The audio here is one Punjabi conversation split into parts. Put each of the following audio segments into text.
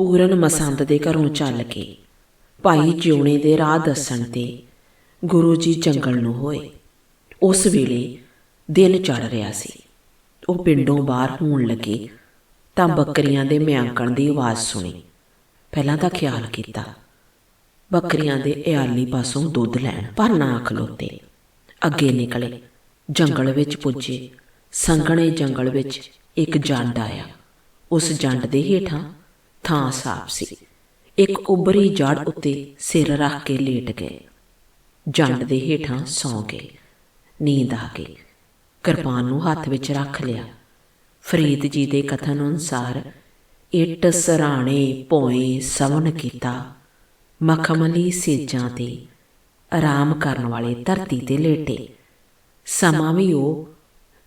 ਪੂਰਨ ਮਸੰਦ ਦੇ ਘਰੋਂ ਚੱਲ ਕੇ ਭਾਈ ਜਿਉਣੇ ਦੇ ਰਾਹ ਦੱਸਣ ਤੇ ਗੁਰੂ ਜੀ ਜੰਗਲ ਨੂੰ ਹੋਏ। ਉਸ ਵੇਲੇ ਦਿਨ ਚੜ ਰਿਹਾ ਸੀ। ਉਹ ਪਿੰਡੋਂ ਬਾਹਰ ਹੋਣ ਲੱਗੇ ਤਾਂ ਬੱਕਰੀਆਂ ਦੇ ਮਿਆਂਕਣ ਦੀ ਆਵਾਜ਼ ਸੁਣੀ। ਪਹਿਲਾਂ ਤਾਂ ਖਿਆਲ ਕੀਤਾ, ਬੱਕਰੀਆਂ ਦੇ ਇਆਲੀ ਪਾਸੋਂ ਦੁੱਧ ਲੈਣ, ਪਰ ਨਾ ਖਲੋਤੇ। ਅੱਗੇ ਨਿਕਲੇ, ਜੰਗਲ ਵਿੱਚ ਪੁੱਜੇ। ਸੰਘਣੇ ਜੰਗਲ ਵਿੱਚ ਇੱਕ ਜੰਡ ਆਇਆ। ਉਸ ਜੰਡ ਦੇ ਹੇਠਾਂ ਥਾਂ ਸਾਫ਼ ਸੀ। ਇੱਕ ਉਬਰੀ ਜੜ ਉੱਤੇ ਸਿਰ ਰੱਖ ਕੇ ਲੇਟ ਗਏ। ਜੰਡ ਦੇ ਹੇਠਾਂ ਸੌਂ ਗਏ। ਨੀਂਦ ਆ ਗਈ। ਕਿਰਪਾਨ ਨੂੰ ਹੱਥ ਵਿੱਚ ਰੱਖ ਲਿਆ। ਫਰੀਦ ਜੀ ਦੇ ਕਥਨ ਅਨੁਸਾਰ, ਇੱਟ ਸਰਾਣੇ ਭੋਏ ਸਵਨ ਕੀਤਾ, ਮਖਮਲੀ ਸੇਜਾਂ ਤੇ ਆਰਾਮ ਕਰਨ ਵਾਲੇ ਧਰਤੀ ਤੇ ਲੇਟੇ। ਸਮਾਂ ਵੀ ਉਹ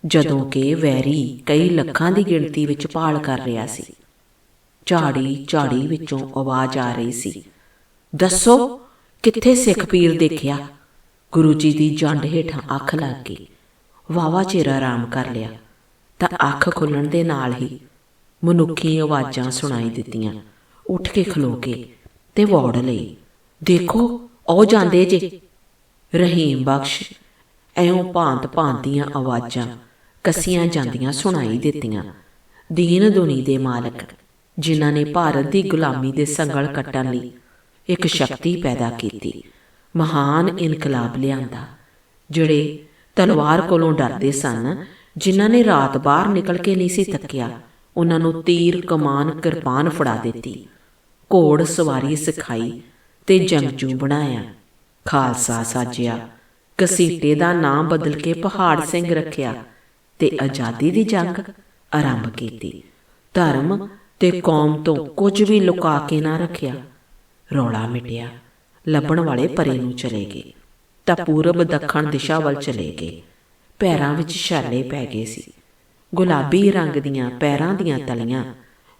ਜਦੋਂ ਕਿ ਵੈਰੀ ਕਈ ਲੱਖਾਂ ਦੀ ਗਿਣਤੀ ਵਿੱਚ ਭਾਲ ਕਰ ਰਿਹਾ ਸੀ। ਝਾੜੀ ਝਾੜੀ ਵਿੱਚੋਂ ਆਵਾਜ਼ ਆ ਰਹੀ ਸੀ। ਦੱਸੋ ਕਿੱਥੇ ਸਿੱਖ ਪੀਰ ਦੇਖਿਆ? ਗੁਰੂ ਜੀ ਦੀ ਜੰਡ ਹੇਠਾਂ ਅੱਖ ਲੱਗ ਗਈ। ਵਾਵਾ ਚਿਰ ਆਰਾਮ ਕਰ ਲਿਆ। ਤਾਂ ਅੱਖ ਖੁੱਲਣ ਦੇ ਨਾਲ ਹੀ ਮਨੁੱਖੀ ਆਵਾਜ਼ਾਂ ਸੁਣਾਈ ਦਿੱਤੀਆਂ। ਉੱਠ ਕੇ ਖਲੋ ਕੇ ਤੇ ਵੌੜ ਲਈ। ਦੇਖੋ ਉਹ ਜਾਂਦੇ ਜੇ। ਰਹੀਮ ਬਖਸ਼। ਐਉਂ ਭਾਂਤ ਭਾਂਤ ਦੀਆਂ ਆਵਾਜ਼ਾਂ ਕਸੀਆਂ ਜਾਂਦੀਆਂ ਸੁਣਾਈ ਦਿੱਤੀਆਂ। ਦੀਨ ਦੁਨੀ ਦੇ ਮਾਲਕ। ਜਿਨ੍ਹਾਂ ਨੇ ਭਾਰਤ ਦੀ ਗੁਲਾਮੀ ਦੇ ਸੰਗਲ ਕੱਟਣ ਲਈ ਇੱਕ ਸ਼ਕਤੀ ਪੈਦਾ ਕੀਤੀ। ਮਹਾਨ ਇਨਕਲਾਬ ਲਿਆਂਦਾ, ਜਿਹੜੇ ਤਲਵਾਰ ਕੋਲੋਂ ਡਰਦੇ ਸਨ, ਜਿਨ੍ਹਾਂ ਨੇ ਰਾਤ ਬਾਹਰ ਨਿਕਲ ਕੇ ਨਹੀਂ ਸੀ ਤੱਕਿਆ ਉਹਨਾਂ ਨੂੰ ਤੀਰ, ਕਮਾਨ, ਕਿਰਪਾਨ ਫੜਾ ਦਿੱਤੀ। ਘੋੜ ਸਵਾਰੀ ਸਿਖਾਈ ਤੇ ਜੰਗਜੂ ਬਣਾਇਆ। ਖਾਲਸਾ ਸਾਜਿਆ, ਕਸੀਟੇ ਦਾ ਨਾਮ ਬਦਲ ਕੇ ਪਹਾੜ ਸਿੰਘ ਰੱਖਿਆ ਤੇ ਆਜ਼ਾਦੀ ਦੀ ਜੰਗ ਆਰੰਭ ਕੀਤੀ। ਧਰਮ ਤੇ ਕੌਮ ਤੋਂ ਕੁਝ ਵੀ ਲੁਕਾ ਕੇ ਨਾ ਰੱਖਿਆ। ਰੌਲਾ ਮਿਟਿਆ। ਲੱਭਣ ਵਾਲੇ ਪਰੇ ਨੂੰ ਚਲੇ ਗਏ। ਤਾਂ ਪੂਰਬ ਦੱਖਣ ਦਿਸ਼ਾ ਵੱਲ ਚਲੇ ਗਏ। ਪੈਰਾਂ ਵਿੱਚ ਛਾਲੇ ਪੈ ਗਏ ਸੀ। ਗੁਲਾਬੀ ਰੰਗ ਦੀਆਂ ਪੈਰਾਂ ਦੀਆਂ ਤਲੀਆਂ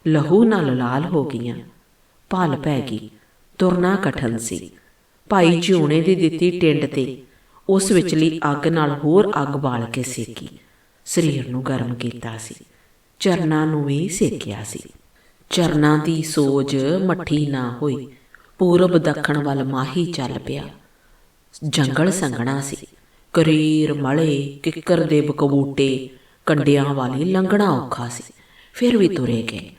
ਲਹੂ ਨਾਲ ਲਾਲ ਹੋ ਗਈਆਂ। ਭਲ ਪੈ ਗਈ। ਤੁਰਨਾ ਕਠਨ ਸੀ। ਭਾਈ ਜਿਉਣੇ ਦੀ ਦਿੱਤੀ ਟਿੰਡ ਤੇ ਉਸ ਵਿਚਲੀ ਅੱਗ ਨਾਲ ਹੋਰ ਅੱਗ ਬਾਲ ਕੇ ਸੇਕੀ। ਸਰੀਰ ਨੂੰ ਗਰਮ ਕੀਤਾ ਸੀ। ਚਰਨਾਂ ਨੂੰ ਵੀ ਸੇਕਿਆ ਸੀ। ਚਰਨਾਂ ਦੀ ਸੋਜ ਮੱਠੀ ਨਾ ਹੋਈ। ਪੂਰਬ ਦੱਖਣ ਵੱਲ ਮਾਹੀ ਚੱਲ ਪਿਆ। ਜੰਗਲ ਸੰਘਣਾ ਸੀ। ਕਰੀਰ, ਮਲੇ, ਕਿੱਕਰ ਦੇ ਬਕਬੂਟੇ, ਕੰਡਿਆਂ ਵਾਲੀ ਲੰਘਣਾ ਔਖਾ ਸੀ। ਫਿਰ ਵੀ ਤੁਰੇ ਗਏ।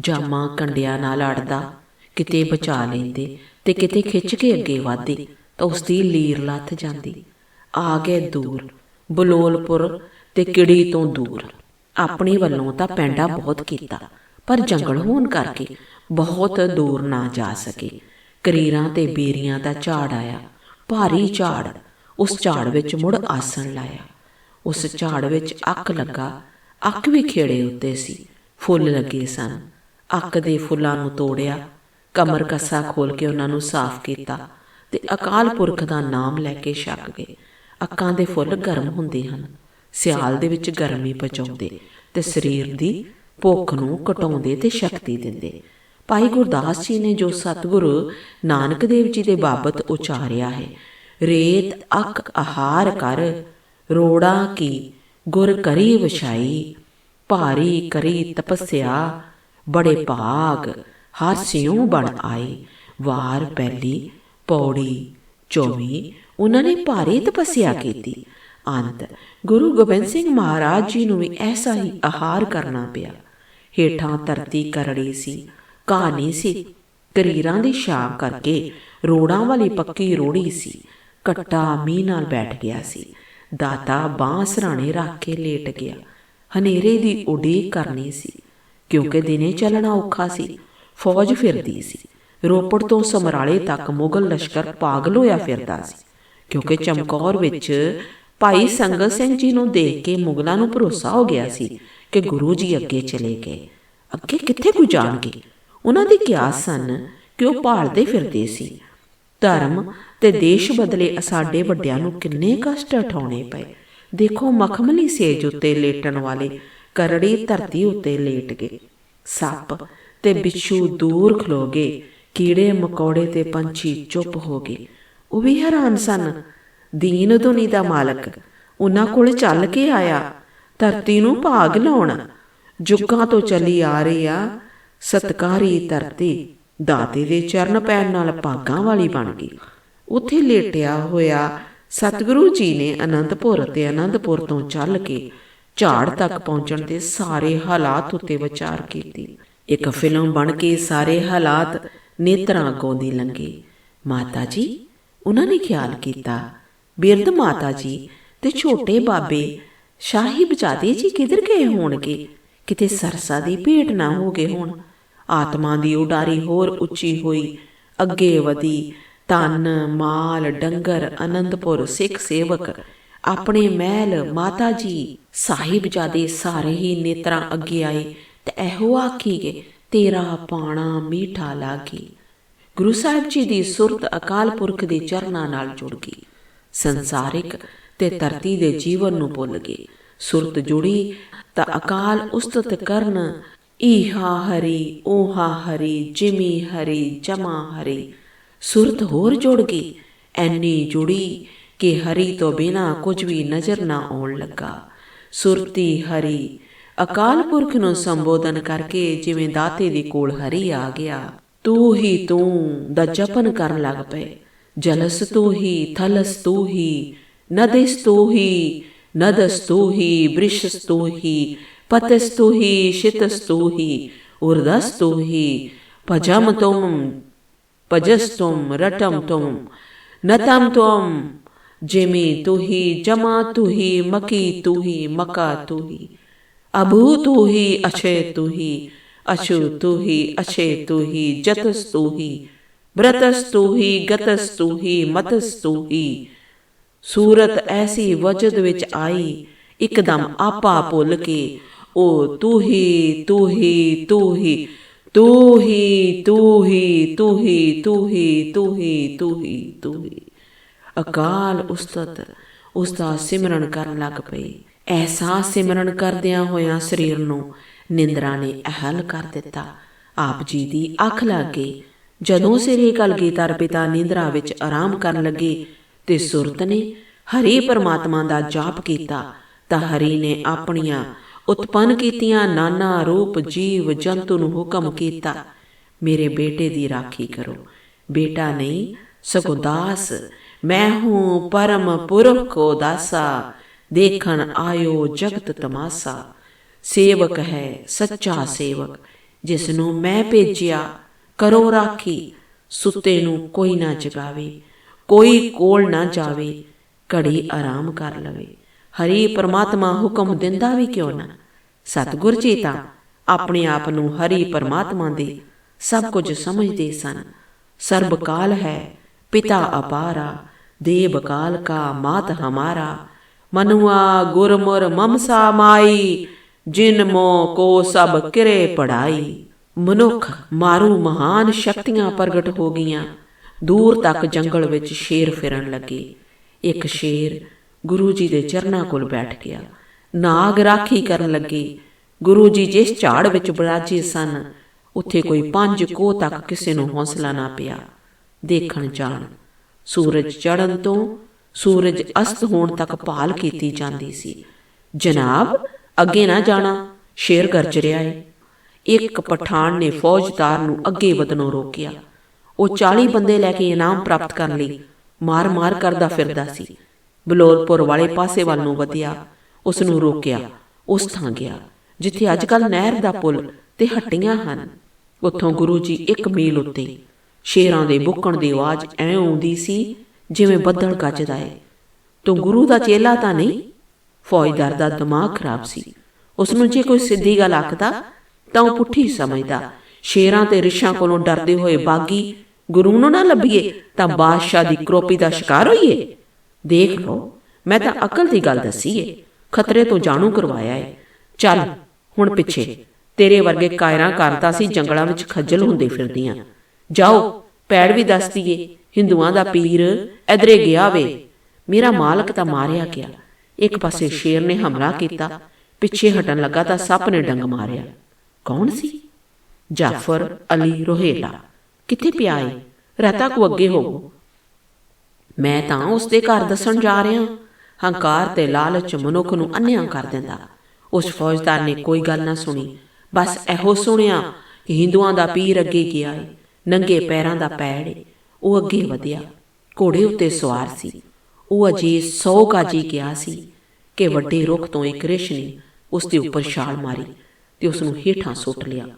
ਜਾਮਾ ਕੰਡਿਆਂ ਨਾਲ ਅੜਦਾ, ਕਿਤੇ ਬਚਾ ਲੈਂਦੇ ਤੇ ਕਿਤੇ ਖਿੱਚ ਕੇ ਅੱਗੇ ਵਧਦੇ, ਤਾਂ ਉਸ ਦੀ ਲੀਰ ਲੱਥ ਜਾਂਦੀ। ਆ ਗਏ ਦੂਰ, ਬਲੋਲਪੁਰ ਤੇ ਕਿੜੀ ਤੋਂ ਦੂਰ। ਆਪਣੇ ਵੱਲੋਂ ਤਾਂ ਪੈਂਡਾ ਬਹੁਤ ਕੀਤਾ। ਪਰ ਜੰਗਲ ਹੋਣ ਕਰਕੇ ਬਹੁਤ ਦੂਰ ਨਾ ਜਾ ਸਕੇ। ਕਰੀਰਾਂ ਤੇ ਬੇਰੀਆਂ ਦਾ ਝਾੜ ਆਇਆ। ਭਾਰੀ ਝਾੜ ਉਸ ਝਾੜ ਵਿੱਚ ਮੁੜ ਆਸਣ ਲਾਇਆ। ਉਸ ਝਾੜ ਵਿੱਚ ਅੱਕ ਲੱਗਾ। ਅੱਕ ਵੀ ਖੇੜੇ ਉੱਤੇ ਸੀ। ਫੁੱਲ ਲੱਗੇ ਸਨ। ਅੱਕ ਦੇ ਫੁੱਲਾਂ ਨੂੰ ਤੋੜਿਆ। ਕਮਰ ਕੱਸਾ ਖੋਲ ਕੇ ਉਹਨਾਂ ਨੂੰ ਸਾਫ਼ ਕੀਤਾ ਤੇ ਅਕਾਲ ਪੁਰਖ ਦਾ ਨਾਮ ਲੈ ਕੇ ਛੱਕ ਗਏ। ਅੱਕਾਂ ਦੇ ਫੁੱਲ ਗਰਮ ਹੁੰਦੇ ਹਨ। ਸਿਆਲ ਦੇ ਵਿੱਚ ਗਰਮੀ ਪਹੁੰਚਾਉਂਦੇ ਤੇ ਸਰੀਰ ਦੀ ਭੁੱਖ ਨੂੰ ਘਟਾਉਂਦੇ ਤੇ ਸ਼ਕਤੀ ਦਿੰਦੇ। ਭਾਈ ਗੁਰਦਾਸ ਜੀ ਨੇ ਜੋ ਸਤਿਗੁਰੂ ਨਾਨਕ ਦੇਵ ਜੀ ਦੇ ਬਾਬਤ ਉਚਾਰਿਆ ਹੈ, ਰੇਤ ਅਕ ਆਹਾਰ ਕਰ, ਰੋੜਾ ਕੀ, ਗੁਰ ਕਰੀ ਵਿਛਾਈ, ਭਾਰੀ ਕਰੀ ਤਪਸਿਆ, ਬੜੇ ਭਾਗ, ਹਰ ਸਿਉ ਬਣ ਆਏ, ਵਾਰ ਪਹਿਲੀ, ਪੌੜੀ 24 ਉਹਨਾਂ ਨੇ ਭਾਰੀ ਤਪੱਸਿਆ ਕੀਤੀ। ਅੰਤ ਗੁਰੂ ਗੋਬਿੰਦ ਸਿੰਘ ਮਹਾਰਾਜ ਜੀ ਨੂੰ ਵੀ ਐਸਾ ਹੀ ਆਹਾਰ ਕਰਨਾ ਪਿਆ। ਹੇਠਾਂ ਧਰਤੀ ਕਰੜੀ ਸੀ, ਕਹਾਣੀ ਸੀ ਕਰੀਰਾਂ ਦੀ ਛਾਂ ਕਰਕੇ ਰੋੜਾਂ ਵਾਲੀ ਪੱਕੀ ਰੋੜੀ ਸੀ ਕੱਟਾ ਮੀਂਹ ਨਾਲ ਬੈਠ ਗਿਆ ਸੀ। ਦਾਤਾ ਬਾਂਹ ਸਰਾਣੇ ਰੱਖ ਕੇ ਲੇਟ ਗਿਆ। ਹਨੇਰੇ ਦੀ ਉਡੀਕ ਕਰਨੀ ਸੀ, ਕਿਉਂਕਿ ਦਿਨੇ ਚੱਲਣਾ ਔਖਾ ਸੀ, ਫੌਜ ਫਿਰਦੀ ਸੀ। ਰੋਪੜ ਤੋਂ ਸਮਰਾਲੇ ਤੱਕ ਮੁਗਲ ਲਸ਼ਕਰ ਪਾਗਲ ਹੋਇਆ ਫਿਰਦਾ ਸੀ, ਕਿਉਂਕਿ ਚਮਕੌਰ ਵਿੱਚ ਭਾਈ ਸੰਗਤ ਸਿੰਘ ਜੀ ਨੂੰ ਦੇਖ ਕੇ ਮੁਗਲਾਂ ਨੂੰ ਭਰੋਸਾ ਹੋ ਗਿਆ ਸੀ ਕਿ ਗੁਰੂ ਜੀ ਅੱਗੇ ਚਲੇ ਗਏ। ਅੱਗੇ ਕਿੱਥੇ ਕੁ ਜਾਣਗੇ? ਉਹਨਾਂ ਦੀ ਕਿਆਸ ਸਨ ਕਿ ਉਹ ਭਾਲਦੇ ਫਿਰਦੇ ਸੀ। ਧਰਮ ਤੇ ਦੇਸ਼ ਬਦਲੇ ਸਾਡੇ ਵੱਡਿਆਂ ਨੂੰ ਕਿੰਨੇ ਕਸ਼ਟ ਉਠਾਉਣੇ ਪਏ। ਦੇਖੋ ਮਖਮਲੀ ਸੇਜ ਉੱਤੇ ਲੇਟਣ ਵਾਲੇ ਕਰੜੀ ਧਰਤੀ ਉੱਤੇ ਲੇਟ ਗਏ। ਸੱਪ ਤੇ ਬਿੱਛੂ ਦੂਰ ਖਲੋ ਗਏ। ਕੀੜੇ ਮਕੌੜੇ ਤੇ ਪੰਛੀ ਚੁੱਪ ਹੋ ਗਏ। ਉਹ ਵੀ ਹੈਰਾਨ ਸਨ ਦੀਨ ਦੁਨੀ ਦਾ ਮਾਲਕ। ਉਹਨਾਂ ਕੋਲ ਚੱਲ ਕੇ ਆਇਆ। ਧਰਤੀ ਨੂੰ ਭਾਗ ਲਾਉਣ। ਜੁਗਾਂ ਤੋਂ ਚੱਲੀ ਆ ਰਹੀ ਆ। ਸਤਕਾਰੀ ਧਰਤੀ ਦਾਤੇ ਦੇ ਚਰਨ ਪੈਣ ਨਾਲ ਭਾਗਾਂ ਵਾਲੀ ਬਣ ਗਈ। ਉੱਥੇ ਲੇਟਿਆ ਹੋਇਆ ਸਤਿਗੁਰੂ ਜੀ ਨੇ ਅਨੰਦਪੁਰ ਤੇ ਅਨੰਦਪੁਰ ਤੋਂ ਚੱਲ ਕੇ ਝਾੜ ਤੱਕ ਪਹੁੰਚਣ ਦੇ ਸਾਰੇ ਹਾਲਾਤ ਉੱਤੇ ਵਿਚਾਰ ਕੀਤੀ। ਇੱਕ ਫਿਲਮ ਬਣ ਕੇ ਸਾਰੇ ਹਾਲਾਤ ਨੇਤਰਾਂ ਅੱਗੋਂ ਦੀ ਲੰਘੇ। ਮਾਤਾ ਜੀ, ਉਹਨਾਂ ਨੇ ਖਿਆਲ ਕੀਤਾ ਬਿਰਧ ਮਾਤਾ ਜੀ ਤੇ ਛੋਟੇ ਬਾਬੇ ਸ਼ਾਹੀ ਬਜਾਦੇ ਜੀ ਕਿਧਰ ਗਏ ਹੋਣਗੇ? ਕਿਤੇ ਸਰਸਾ ਦੀ ਭੇਟ ਨਾ ਹੋ ਗਏ ਹੋਣ। ਆਤਮਾ ਦੀ ਉਡਾਰੀ ਹੋਰ ਉੱਚੀ ਹੋਈ। ਅੱਗੇ ਵਧੀ। ਤਨ ਮਾਲ ਡੰਗਰ ਅਨੰਦਪੁਰ ਸਿੱਖ ਸੇਵਕ। ਆਪਣੇ ਮਹਿਲ ਮਾਤਾ ਜੀ ਸਾਹਿਬਜ਼ਾਦੇ ਸਾਰੇ ਹੀ ਨੇਤਰਾਂ ਅੱਗੇ ਆਏ। ਤੇ ਇਹੋ ਆਖੀ ਗਏ ਤੇਰਾ ਪਾਣਾ ਮੀਠਾ ਲਾਗੀ। ਗੁਰੂ ਸਾਹਿਬ ਜੀ ਦੀ ਸੁਰਤ ਅਕਾਲ ਪੁਰਖ ਦੇ ਚਰਨਾਂ ਨਾਲ ਜੁੜ ਗਈ। ਸੰਸਾਰਿਕ ਤੇ ਧਰਤੀ ਦੇ ਜੀਵਨ ਨੂੰ ਭੁੱਲ ਗਏ। ਸੁਰਤ ਜੁੜੀ ਤਾਂ ਅਕਾਲ ਉਸਤਤ ਕਰਨ। ਈਹਾ ਹਰੀ, ਓਹਾ ਹਰੀ, ਜਿਮੀ ਹਰੀ, ਜਮਾ ਹਰੀ। ਸੁਰਤ ਹੋਰ ਜੁੜ ਗਈ, ਐਨੀ ਜੁੜੀ ਕਿ ਹਰੀ ਤੋਂ ਬਿਨਾ ਕੁਝ ਵੀ ਨਜ਼ਰ ਨਾ ਆਉਣ ਲੱਗਾ। ਸੁਰਤੀ ਹਰੀ, ਅਕਾਲ ਪੁਰਖ ਨੂੰ ਸੰਬੋਧਨ ਕਰਕੇ ਜਿਵੇਂ ਦਾਤੇ ਦੇ ਕੋਲ ਹਰੀ ਆ ਗਿਆ, ਤੂੰ ਹੀ ਤੂੰ ਦਾ ਜਪਨ ਕਰਨ ਲੱਗ ਪਏ। जलस्तु हि थलस्तु हि नदिस्तु हि नदस्तु हि वृषस्तु हि पतस्तु हि शितस्तु हि ऊर्धस्तु हि पजं त्वं पजस्त्वं रटं त्वं नतं त्वं जिमि तु हि जमा तु हि मकी तु हि मका तु हि अभू तु हि अचे तु हि अशु तु हि अचे तु हि जतस्तु हि ਹੀ ਅਛੂ ਤੂੰ ਹੀ ਅਛੇ ਤੂੰ ਬ੍ਰਤਸ ਤੂੰ ਗਤਸ ਤੂੰ ਮਤਸ ਤੂੰ ਹੀ। ਸੂਰਤ ਐਸੀ ਵਜਦ ਵਿੱਚ ਆਈ, ਇੱਕਦਮ ਆਪਾ ਭੁੱਲ ਕੇ। ਉਹ ਤੂੰ ਹੀ ਤੂੰ ਹੀ ਤੂੰ ਹੀ ਤੂੰ ਹੀ ਤੂੰ ਹੀ ਤੂੰ ਹੀ ਤੂੰ ਹੀ ਤੂੰ ਹੀ ਤੂੰ ਹੀ ਤੂੰ ਹੀ ਅਕਾਲ ਉਸਤਤ ਉਸ ਦਾ ਸਿਮਰਨ ਕਰਨ ਲੱਗ ਪਈ। ਐਸਾ ਸਿਮਰਨ ਕਰਦਿਆਂ ਹੋਇਆਂ ਸਰੀਰ ਨੂੰ ਨਿੰਦਰਾ ਨੇ ਅਹਲ ਕਰ ਦਿੱਤਾ। ਆਪ ਜੀ ਦੀ ਅੱਖ ਲੱਗ ਗਈ। ਜਦੋਂ ਸਿਰੇ ਕਲਗੀਧਰ ਪਿਤਾ ਨਿੰਦਰਾ ਵਿੱਚ ਆਰਾਮ ਕਰਨ ਲੱਗੇ ਤੇ ਸੁਰਤ ਨੇ ਹਰੀ ਪਰਮਾਤਮਾ ਦਾ ਜਾਪ ਕੀਤਾ ਤਾਂ ਹਰੀ ਨੇ ਆਪਣੀਆਂ ਉਤਪੰਨ ਕੀਤੀਆਂ ਨਾਨਾ ਰੂਪ ਜੀਵ ਜੰਤੂ ਨੂੰ ਹੁਕਮ ਕੀਤਾ, ਮੇਰੇ ਬੇਟੇ ਦੀ ਰਾਖੀ ਕਰੋ। ਬੇਟਾ ਨਹੀਂ, ਸਗੋਂ ਦਾਸ। ਮੈਂ ਹੂੰ ਪਰਮ ਪੁਰਖ ਕੋ ਦਾਸਾ ਦੇਖਣ ਆਇਓ ਜਗਤ ਤਮਾਸਾ। ਸੇਵਕ ਹੈ ਸੱਚਾ ਸੇਵਕ ਜਿਸ ਨੂੰ ਮੈਂ ਭੇਜਿਆ। ਕਰੋ ਰਾਖੀ, ਸੁੱਤੇ ਨੂੰ ਕੋਈ ਨਾ ਜਗਾਵੇ, ਕੋਈ ਕੋਲ ਨਾ ਜਾਵੇ, ਘੜੀ ਆਰਾਮ ਕਰ ਲਵੇ। ਹਰੀ ਪਰਮਾਤਮਾ ਹੁਕਮ ਦਿੰਦਾ ਵੀ ਕਿਉਂ ਨਾ? ਸਤਿਗੁਰ ਜੀ ਤਾਂ ਆਪਣੇ ਆਪ ਨੂੰ ਹਰੀ ਪਰਮਾਤਮਾ ਦੇ ਸਭ ਕੁਝ ਸਮਝਦੇ ਸਨ। ਸਰਬ ਕਾਲ ਹੈ, ਪਿਤਾ ਅਪਾਰਾ, ਦੇਵ ਕਾਲ ਕਾ ਮਾਤ ਹਮਾਰਾ। ਮਨੁਆ ਗੁਰਮੁਰ ਮਮਸਾ ਮਾਈ, ਜਿਨ ਮੋ ਕੋ ਸਭ ਕਿਰੇ ਪੜਾਈ। ਮਨੁੱਖ ਮਾਰੂ ਮਹਾਨ ਸ਼ਕਤੀਆਂ ਪ੍ਰਗਟ ਹੋ ਗਈਆਂ। ਦੂਰ ਤੱਕ ਜੰਗਲ ਵਿੱਚ ਸ਼ੇਰ ਫਿਰਨ ਲੱਗੇ। ਇੱਕ ਸ਼ੇਰ ਗੁਰੂ ਜੀ ਦੇ ਚਰਨਾਂ ਕੋਲ ਬੈਠ ਗਿਆ। ਨਾਗ ਰਾਖੀ ਕਰਨ ਲੱਗੇ। ਗੁਰੂ ਜੀ ਜਿਸ ਝਾੜ ਵਿੱਚ ਬਰਾਜੇ ਸਨ, ਉੱਥੇ ਕੋਈ ਪੰਜ ਕੋ ਤੱਕ ਕਿਸੇ ਨੂੰ ਹੌਸਲਾ ਨਾ ਪਿਆ। ਦੇਖਣ ਜਾਣ, ਸੂਰਜ ਚੜ੍ਹਨ ਤੋਂ ਸੂਰਜ ਅਸਤ ਹੋਣ ਤੱਕ ਭਾਲ ਕੀਤੀ ਜਾਂਦੀ ਸੀ। ਜਨਾਬ, ਅੱਗੇ ਨਾ ਜਾਣਾ, ਸ਼ੇਰ ਗਰਜ ਰਿਹਾ ਏ। ਇੱਕ ਪਠਾਨ ਨੇ ਫੌਜਦਾਰ ਨੂੰ ਅੱਗੇ ਵਧਣੋਂ ਰੋਕਿਆ। ਉਹ 40 ਬੰਦੇ ਲੈ ਕੇ ਇਨਾਮ ਪ੍ਰਾਪਤ ਕਰਨ ਲਈ ਮਾਰ-ਮਾਰ ਕਰਦਾ ਫਿਰਦਾ ਸੀ। ਬਲੋਰਪੁਰ ਵਾਲੇ ਪਾਸੇ ਵੱਲ ਨੂੰ ਵਧਿਆ। ਉਸ ਨੂੰ ਰੋਕਿਆ। ਉਸ ਥਾਂ ਗਿਆ, ਜਿੱਥੇ ਅੱਜਕੱਲ ਨਹਿਰ ਦਾ ਪੁਲ ਤੇ ਹੱਟੀਆਂ ਹਨ। ਉੱਥੋਂ ਗੁਰੂ ਜੀ ਇੱਕ ਮੀਲ ਉੱਤੇ ਸ਼ੇਰਾਂ ਦੇ ਬੁੱਕਣ ਦੀ ਆਵਾਜ਼ ਐਂ ਆਉਂਦੀ ਸੀ ਜਿਵੇਂ ਬੱਦਲ ਗੱਜਦਾ ਏ। ਤੂੰ ਗੁਰੂ ਦਾ ਚੇਲਾ ਤਾਂ ਨਹੀਂ? ਫੌਜਦਾਰ ਦਾ ਦਿਮਾਗ ਖਰਾਬ ਸੀ। ਉਸ ਨੂੰ ਜੇ ਕੋਈ ਸਿੱਧੀ ਗੱਲ ਆਖਦਾ ਤਾਂ ਉਹ ਪੁੱਠੀ ਸਮਝਦਾ। ਸ਼ੇਰਾਂ ਤੇ ਰਿਸ਼ਾਂ ਕੋਲੋਂ ਡਰਦੇ ਹੋਏ ਬਾਗੀ, ਗੁਰੂ ਨੂੰ ਨਾ ਲੱਭੀਏ, ਤਾਂ ਬਾਦਸ਼ਾਹ ਦੀ ਕਰੋਪੀ ਦਾ ਸ਼ਿਕਾਰ ਹੋਈਏ? ਦੇਖ ਲਓ, ਮੈਂ ਤਾਂ ਅਕਲ ਦੀ ਗੱਲ ਦੱਸੀ ਏ ਖਤਰੇ ਤੋਂ ਜਾਣੂ ਕਰਵਾਇਆ ਏ। ਚੱਲ, ਹੁਣ ਪਿੱਛੇ। ਤੇਰੇ ਵਰਗੇ ਕਾਇਰਾਂ ਕਰਤਾ ਸੀ ਜੰਗਲਾਂ ਵਿੱਚ ਖੱਜਲ ਹੁੰਦੇ ਫਿਰਦੀਆਂ। ਜਾਓ, ਪੈੜ ਵੀ ਦੱਸ ਦਈਏ, ਹਿੰਦੂਆਂ ਦਾ ਪੀਰ ਇਧਰੇ ਗਿਆ ਵੇ। ਮੇਰਾ ਮਾਲਕ ਤਾਂ ਮਾਰਿਆ ਗਿਆ। ਇੱਕ ਪਾਸੇ ਸ਼ੇਰ ਨੇ ਹਮਲਾ ਕੀਤਾ, ਪਿੱਛੇ ਹਟਣ ਲੱਗਾ ਤਾਂ ਸੱਪ ਨੇ ਡੰਗ ਮਾਰਿਆ। ਕੌਣ ਸੀ? ਜਾਫਰ ਅਲੀ ਰੋਹੇਲਾ। ਕਿੱਥੇ ਪਿਆ ਏ ਰਹਤਾ ਕੋ ਅੱਗੇ ਹੋਵੋ ਮੈਂ ਤਾਂ ਉਸ ਦੇ ਘਰ ਦੱਸਣ ਜਾ ਰਿਹਾ ਹੰਕਾਰ ਤੇ ਲਾਲਚ ਮਨੁੱਖ ਨੂੰ ਅੰਨ੍ਹਿਆਂ ਕਰ ਦਿੰਦਾ। ਉਸ ਫੌਜਦਾਰ ਨੇ ਕੋਈ ਗੱਲ ਨਾ ਸੁਣੀ। ਬਸ ਇਹੋ ਸੁਣਿਆ ਕਿ ਹਿੰਦੂਆਂ ਦਾ ਪੀਰ ਅੱਗੇ ਗਿਆ ਏ। ਨੰਗੇ ਪੈਰਾਂ ਦਾ ਪੈੜ ਏ। ਉਹ ਅੱਗੇ ਵਧਿਆ। ਘੋੜੇ ਉੱਤੇ ਸਵਾਰ ਸੀ। ਉਹ ਅਜੇ 100 ਗਾਜੀ ਗਿਆ ਸੀ ਕਿ ਵੱਡੇ ਰੁੱਖ ਤੋਂ ਇੱਕ ਰਿਸ਼ ਨੇ ਉਸ ਦੇ ਉੱਪਰ ਛਾਲ ਮਾਰੀ। ਤੇ ਉਸ ਨੂੰ ਹੇਠਾਂ ਸੁੱਟ ਲਿਆ।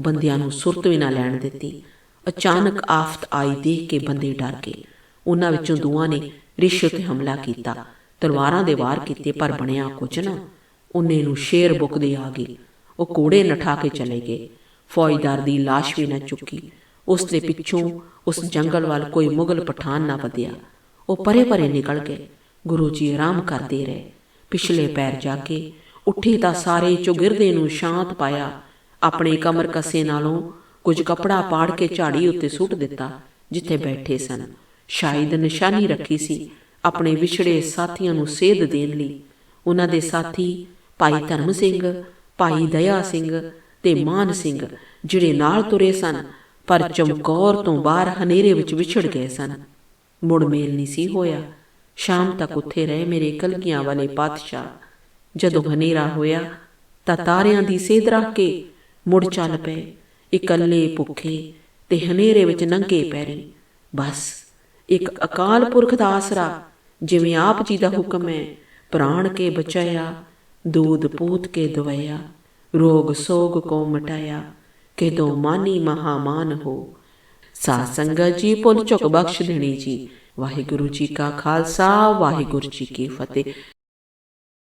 ਬੰਦਿਆਂ ਨੂੰ ਸੁਰਤ ਵੀ ਨਾ ਲੈਣ ਦਿੱਤੀ। ਅਚਾਨਕ ਆਫਤ ਆਈ ਦੇਖ ਕੇ ਬੰਦੇ ਡਰ ਗਏ। ਉਹਨਾਂ ਵਿੱਚੋਂ ਦੋਆਂ ਨੇ ਰਿਸ਼ ਉੱਤੇ ਹਮਲਾ ਕੀਤਾ। ਤਲਵਾਰਾਂ ਦੇ ਵਾਰ ਕੀਤੇ, ਪਰ ਬਣਿਆ ਕੁਝ ਨਾ। ਉਹਨੇ ਨੂੰ ਸ਼ੇਰ ਬੁੱਕਦੇ ਆ ਗਏ। ਉਹ ਕੋੜੇ ਨਠਾ ਕੇ ਚਲੇ ਗਏ। ਫੌਜਦਾਰ ਦੀ ਲਾਸ਼ ਵੀ ਨਾ ਚੁੱਕੀ। ਉਸ ਦੇ ਪਿੱਛੋਂ ਉਸ ਜੰਗਲ ਵੱਲ ਕੋਈ ਮੁਗਲ ਪਠਾਨ ਨਾ ਵਧਿਆ। ਉਹ ਪਰੇ ਪਰੇ ਨਿਕਲ ਗਏ। ਗੁਰੂ ਜੀ ਆਰਾਮ ਕਰਦੇ ਰਹੇ। ਪਿਛਲੇ ਪੈਰ ਜਾ ਕੇ ਉੱਠੇ ਤਾਂ ਸਾਰੇ ਚੁਗਿਰਦੇ ਨੂੰ ਸ਼ਾਂਤ ਪਾਇਆ। ਆਪਣੇ ਕਮਰ ਕਸੇ ਨਾਲੋਂ ਕੁਝ ਕਪੜਾ ਪਾੜ ਕੇ ਝਾੜੀ ਉੱਤੇ ਸੁੱਟ ਦਿੱਤਾ, ਜਿੱਥੇ ਬੈਠੇ ਸਨ। ਸ਼ਾਇਦ ਨਿਸ਼ਾਨੀ ਰੱਖੀ ਸੀ ਆਪਣੇ ਵਿਛੜੇ ਸਾਥੀਆਂ ਨੂੰ ਸੇਧ ਦੇਣ ਲਈ। ਉਹਨਾਂ ਦੇ ਸਾਥੀ ਭਾਈ ਧਰਮ ਸਿੰਘ, ਭਾਈ ਦਇਆ ਸਿੰਘ ਤੇ ਮਾਨ ਸਿੰਘ, ਜਿਹੜੇ ਨਾਲ ਤੁਰੇ ਸਨ, ਪਰ ਚਮਕੌਰ ਤੋਂ ਬਾਹਰ ਹਨੇਰੇ ਵਿੱਚ ਵਿਛੜ ਗਏ ਸਨ। ਮੁੜ ਮੇਲ ਨਹੀਂ ਸੀ ਹੋਇਆ। ਸ਼ਾਮ ਤੱਕ ਉੱਥੇ ਰਹੇ ਮੇਰੇ ਕਲਕੀਆਂ ਵਾਲੇ ਪਾਤਸ਼ਾਹ। ਜਦੋਂ ਹਨੇਰਾ ਹੋਇਆ ਤਾਂ ਤਾਰਿਆਂ ਦੀ ਸੇਧ ਰੱਖ ਕੇ ਮੁੜ ਚੱਲ ਪਏ ਇਕੱਲੇ ਭੁੱਖੇ ਤੇ ਹਨੇਰੇ ਵਿੱਚ ਨੰਗੇ ਪੈਰੀ। ਬਸ ਇੱਕ ਅਕਾਲ ਪੁਰਖ ਦਾ ਆਸਰਾ ਜਿਵੇਂ ਆਪ ਜੀ ਦਾ ਹੁਕਮ ਹੈ ਪ੍ਰਾਣ ਕੇ ਬਚਾਇਆ ਦੂਧ ਪੂਤ ਕੇ ਦਵਾਇਆ ਰੋਗ ਸੋਗ ਕੋ ਮਟਾਇਆ ਕਿ ਦੋ ਮਾਨੀ ਮਹਾਮਾਨ ਹੋ। ਸਾਧ ਸੰਗਤ ਜੀ ਪੁੱਲ ਚੁੱਕ ਬਖਸ਼ ਦੇਣੀ ਜੀ। ਵਾਹਿਗੁਰੂ ਜੀ ਕਾ ਖਾਲਸਾ ਵਾਹਿਗੁਰੂ ਜੀ ਕੀ ਫਤਿਹ।